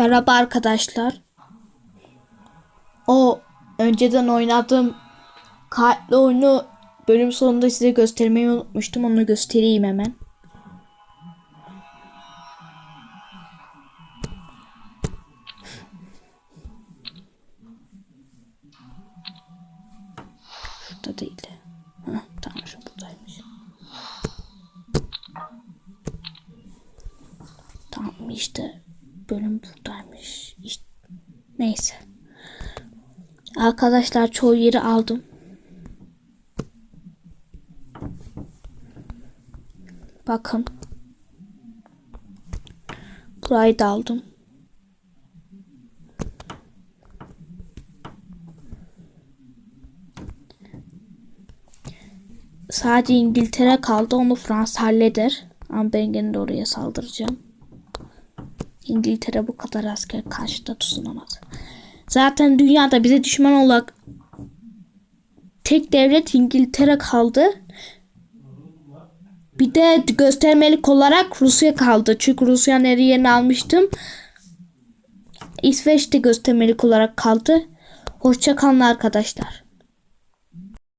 Merhaba arkadaşlar. O önceden oynadığım kartlı oyunu bölüm sonunda size göstermeyi unutmuştum. Onu göstereyim hemen. Şurada değil. Heh, tamam şu buradaymış. Tamam işte bölüm buradaymış. İşte, neyse. Arkadaşlar çoğu yeri aldım. Bakın. Burayı da aldım. Sadece İngiltere kaldı. Onu Fransa halleder. Ama ben gene de oraya saldıracağım. İngiltere bu kadar asker karşıda tutunamaz. Zaten dünyada bize düşman olarak tek devlet İngiltere kaldı. Bir de göstermelik olarak Rusya kaldı. Çünkü Rusya'nın her yerini almıştım. İsveç de göstermelik olarak kaldı. Hoşça kalın arkadaşlar.